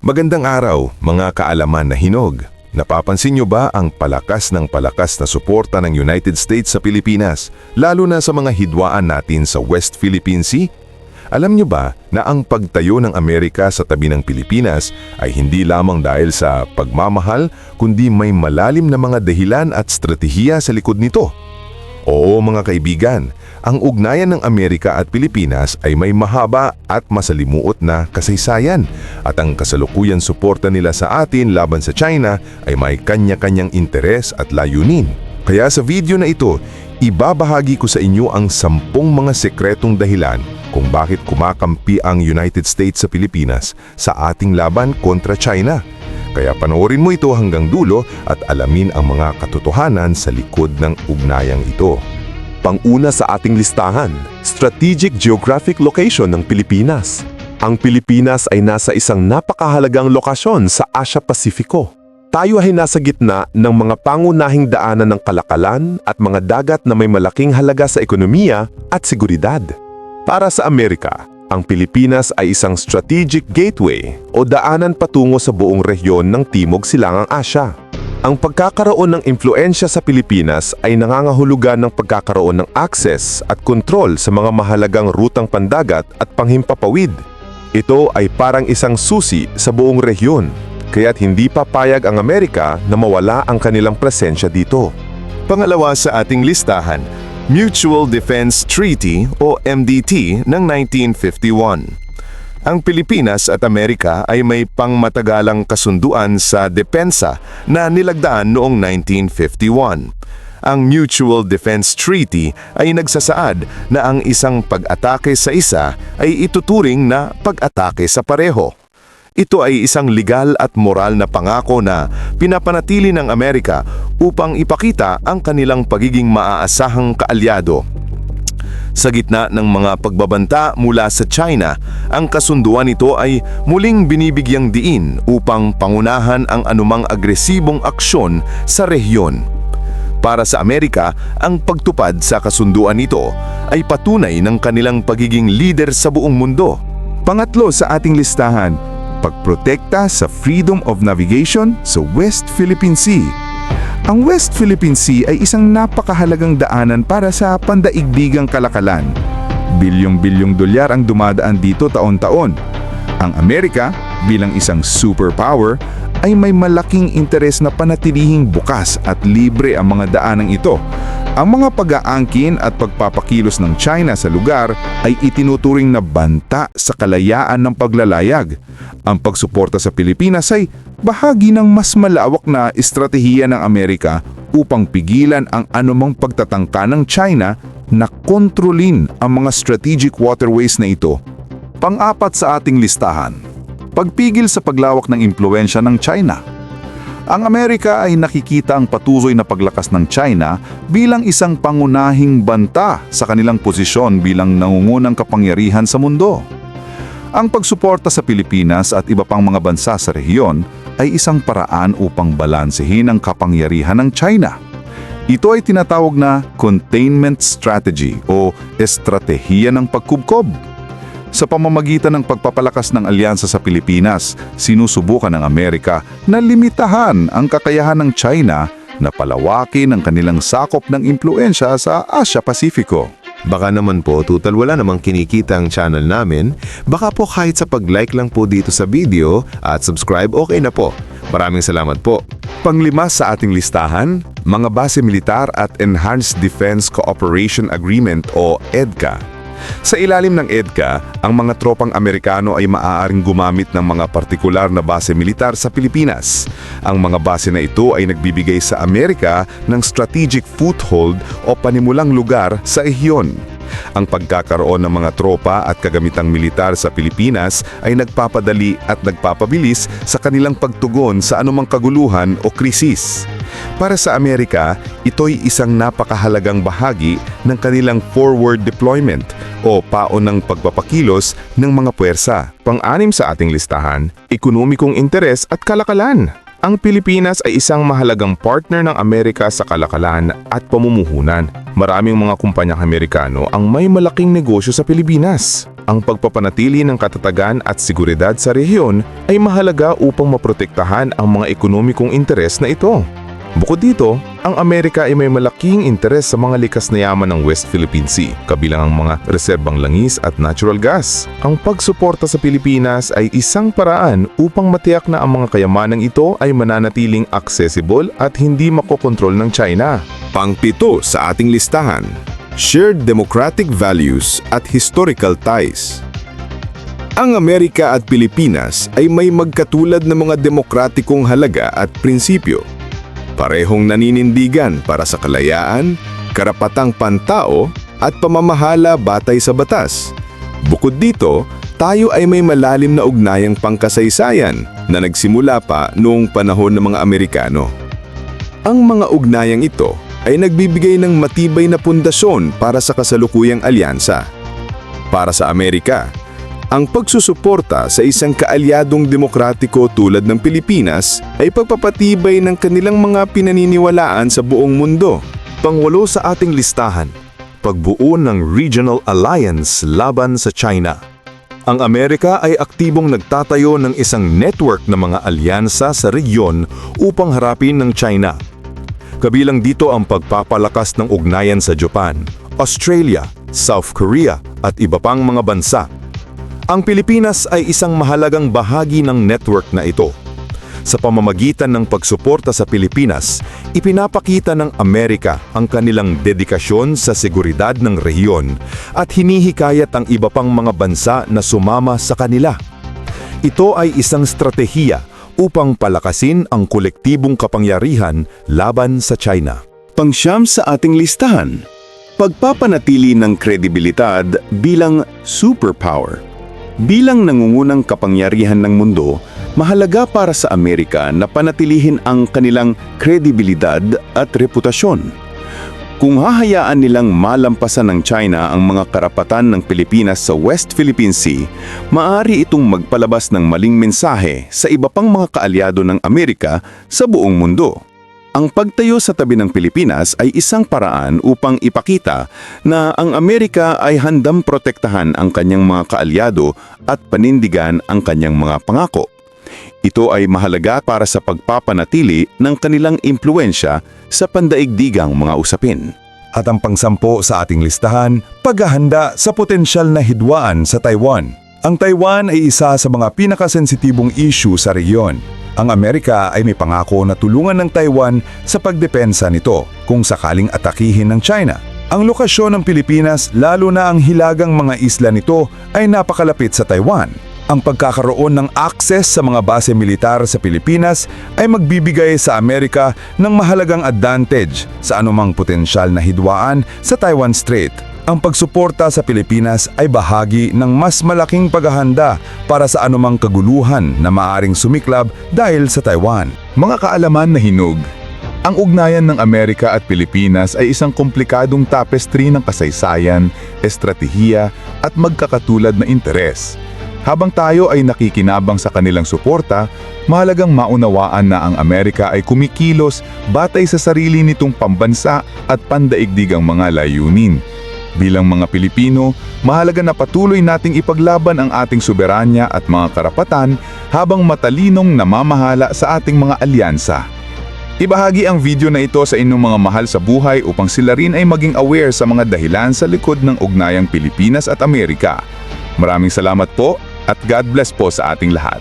Magandang araw, mga kaalaman na hinog. Napapansin nyo ba ang palakas ng palakas na suporta ng United States sa Pilipinas, lalo na sa mga hidwaan natin sa West Philippine Sea? Alam nyo ba na ang pagtayo ng Amerika sa tabi ng Pilipinas ay hindi lamang dahil sa pagmamahal, kundi may malalim na mga dahilan at strategiya sa likod nito? Oo mga kaibigan, ang ugnayan ng Amerika at Pilipinas ay may mahaba at masalimuot na kasaysayan at ang kasalukuyan suporta nila sa atin laban sa China ay may kanya-kanyang interes at layunin. Kaya sa video na ito, ibabahagi ko sa inyo ang sampung mga sekretong dahilan kung bakit kumakampi ang United States sa Pilipinas sa ating laban kontra China. Kaya panoorin mo ito hanggang dulo at alamin ang mga katotohanan sa likod ng ugnayang ito. Panguna sa ating listahan, Strategic Geographic Location ng Pilipinas. Ang Pilipinas ay nasa isang napakahalagang lokasyon sa Asia-Pasifiko. Tayo ay nasa gitna ng mga pangunahing daanan ng kalakalan at mga dagat na may malaking halaga sa ekonomiya at seguridad. Para sa Amerika, ang Pilipinas ay isang strategic gateway o daanan patungo sa buong rehiyon ng Timog Silangang Asya. Ang pagkakaroon ng impluensya sa Pilipinas ay nangangahulugan ng pagkakaroon ng access at kontrol sa mga mahalagang rutang pandagat at panghimpapawid. Ito ay parang isang susi sa buong rehiyon, kaya't hindi papayag ang Amerika na mawala ang kanilang presensya dito. Pangalawa sa ating listahan, Mutual Defense Treaty o MDT ng 1951. Ang Pilipinas at Amerika ay may pangmatagalang kasunduan sa depensa na nilagdaan noong 1951. Ang Mutual Defense Treaty ay nagsasaad na ang isang pag-atake sa isa ay ituturing na pag-atake sa pareho. Ito ay isang legal at moral na pangako na pinapanatili ng Amerika upang ipakita ang kanilang pagiging maaasahang kaalyado. Sa gitna ng mga pagbabanta mula sa China, ang kasunduan nito ay muling binibigyang diin upang pangunahan ang anumang agresibong aksyon sa rehiyon. Para sa Amerika, ang pagtupad sa kasunduan nito ay patunay ng kanilang pagiging leader sa buong mundo. Pangatlo sa ating listahan, pagprotekta sa freedom of navigation sa West Philippine Sea. Ang West Philippine Sea ay isang napakahalagang daanan para sa pandaigdigang kalakalan. Bilyong-bilyong dolyar ang dumadaan dito taon-taon. Ang Amerika, bilang isang superpower, ay may malaking interes na panatilihing bukas at libre ang mga daanang ito. Ang mga pag-aangkin at pagpapakilos ng China sa lugar ay itinuturing na banta sa kalayaan ng paglalayag. Ang pagsuporta sa Pilipinas ay bahagi ng mas malawak na estratehiya ng Amerika upang pigilan ang anumang pagtatangka ng China na kontrolin ang mga strategic waterways na ito. Pang-apat sa ating listahan, pagpigil sa paglawak ng impluensya ng China. Ang Amerika ay nakikita ang patuloy na paglakas ng China bilang isang pangunahing banta sa kanilang posisyon bilang nangungunang kapangyarihan sa mundo. Ang pagsuporta sa Pilipinas at iba pang mga bansa sa rehiyon ay isang paraan upang balansehin ang kapangyarihan ng China. Ito ay tinatawag na containment strategy o estratehiya ng pagkubkob. Sa pamamagitan ng pagpapalakas ng alyansa sa Pilipinas, sinusubukan ng Amerika na limitahan ang kakayahan ng China na palawakin ang kanilang sakop ng impluensya sa Asia-Pasifiko. Baka naman po, total wala namang kinikita ang channel namin. Baka po kahit sa pag-like lang po dito sa video at subscribe, okay na po. Maraming salamat po. Panglima sa ating listahan, mga base militar at Enhanced Defense Cooperation Agreement o EDCA. Sa ilalim ng EDCA, ang mga tropang Amerikano ay maaaring gumamit ng mga partikular na base militar sa Pilipinas. Ang mga base na ito ay nagbibigay sa Amerika ng strategic foothold o panimulang lugar sa rehiyon. Ang pagkakaroon ng mga tropa at kagamitang militar sa Pilipinas ay nagpapadali at nagpapabilis sa kanilang pagtugon sa anumang kaguluhan o krisis. Para sa Amerika, ito'y isang napakahalagang bahagi ng kanilang forward deployment o paon ng pagpapakilos ng mga puwersa. Pang-anim sa ating listahan, ekonomikong interes at kalakalan. Ang Pilipinas ay isang mahalagang partner ng Amerika sa kalakalan at pamumuhunan. Maraming mga kumpanyang Amerikano ang may malaking negosyo sa Pilipinas. Ang pagpapanatili ng katatagan at seguridad sa rehiyon ay mahalaga upang maprotektahan ang mga ekonomikong interes na ito. Bukod dito, ang Amerika ay may malaking interes sa mga likas na yaman ng West Philippine Sea, kabilang ang mga reserbang langis at natural gas. Ang pagsuporta sa Pilipinas ay isang paraan upang matiyak na ang mga kayamanang ito ay mananatiling accessible at hindi makokontrol ng China. Pangpito sa ating listahan, shared democratic values at historical ties. Ang Amerika at Pilipinas ay may magkatulad na mga demokratikong halaga at prinsipyo. Parehong naninindigan para sa kalayaan, karapatang pantao at pamamahala batay sa batas. Bukod dito, tayo ay may malalim na ugnayang pangkasaysayan na nagsimula pa noong panahon ng mga Amerikano. Ang mga ugnayang ito ay nagbibigay ng matibay na pundasyon para sa kasalukuyang alyansa. Para sa Amerika, ang pagsusuporta sa isang kaalyadong demokratiko tulad ng Pilipinas ay pagpapatibay ng kanilang mga pinaniniwalaan sa buong mundo. Pangwalo sa ating listahan, pagbuo ng Regional Alliance laban sa China. Ang Amerika ay aktibong nagtatayo ng isang network ng mga alyansa sa regiyon upang harapin ng China. Kabilang dito ang pagpapalakas ng ugnayan sa Japan, Australia, South Korea at iba pang mga bansa. Ang Pilipinas ay isang mahalagang bahagi ng network na ito. Sa pamamagitan ng pagsuporta sa Pilipinas, ipinapakita ng Amerika ang kanilang dedikasyon sa seguridad ng rehiyon at hinihikayat ang iba pang mga bansa na sumama sa kanila. Ito ay isang stratehiya upang palakasin ang kolektibong kapangyarihan laban sa China. Pangsyam sa ating listahan, pagpapanatili ng kredibilidad bilang superpower. Bilang nangungunang kapangyarihan ng mundo, mahalaga para sa Amerika na panatilihin ang kanilang kredibilidad at reputasyon. Kung hahayaan nilang malampasan ng China ang mga karapatan ng Pilipinas sa West Philippine Sea, maaari itong magpalabas ng maling mensahe sa iba pang mga kaalyado ng Amerika sa buong mundo. Ang pagtayo sa tabi ng Pilipinas ay isang paraan upang ipakita na ang Amerika ay handang protektahan ang kanyang mga kaalyado at panindigan ang kanyang mga pangako. Ito ay mahalaga para sa pagpapanatili ng kanilang impluensya sa pandaigdigang mga usapin. At ang pangsampo sa ating listahan, paghahanda sa potensyal na hidwaan sa Taiwan. Ang Taiwan ay isa sa mga pinakasensitibong issue sa regiyon. Ang Amerika ay may pangako na tulungan ng Taiwan sa pagdepensa nito kung sakaling atakihin ng China. Ang lokasyon ng Pilipinas, lalo na ang hilagang mga isla nito, ay napakalapit sa Taiwan. Ang pagkakaroon ng access sa mga base militar sa Pilipinas ay magbibigay sa Amerika ng mahalagang advantage sa anumang potensyal na hidwaan sa Taiwan Strait. Ang pagsuporta sa Pilipinas ay bahagi ng mas malaking paghahanda para sa anumang kaguluhan na maaring sumiklab dahil sa Taiwan. Mga kaalaman na hinug, ang ugnayan ng Amerika at Pilipinas ay isang komplikadong tapestry ng kasaysayan, estratehiya at magkakatulad na interes. Habang tayo ay nakikinabang sa kanilang suporta, mahalagang maunawaan na ang Amerika ay kumikilos batay sa sarili nitong pambansa at pandaigdigang mga layunin. Bilang mga Pilipino, mahalaga na patuloy nating ipaglaban ang ating soberanya at mga karapatan habang matalinong namamahala sa ating mga alyansa. Ibahagi ang video na ito sa inyong mga mahal sa buhay upang sila rin ay maging aware sa mga dahilan sa likod ng ugnayang Pilipinas at Amerika. Maraming salamat po at God bless po sa ating lahat.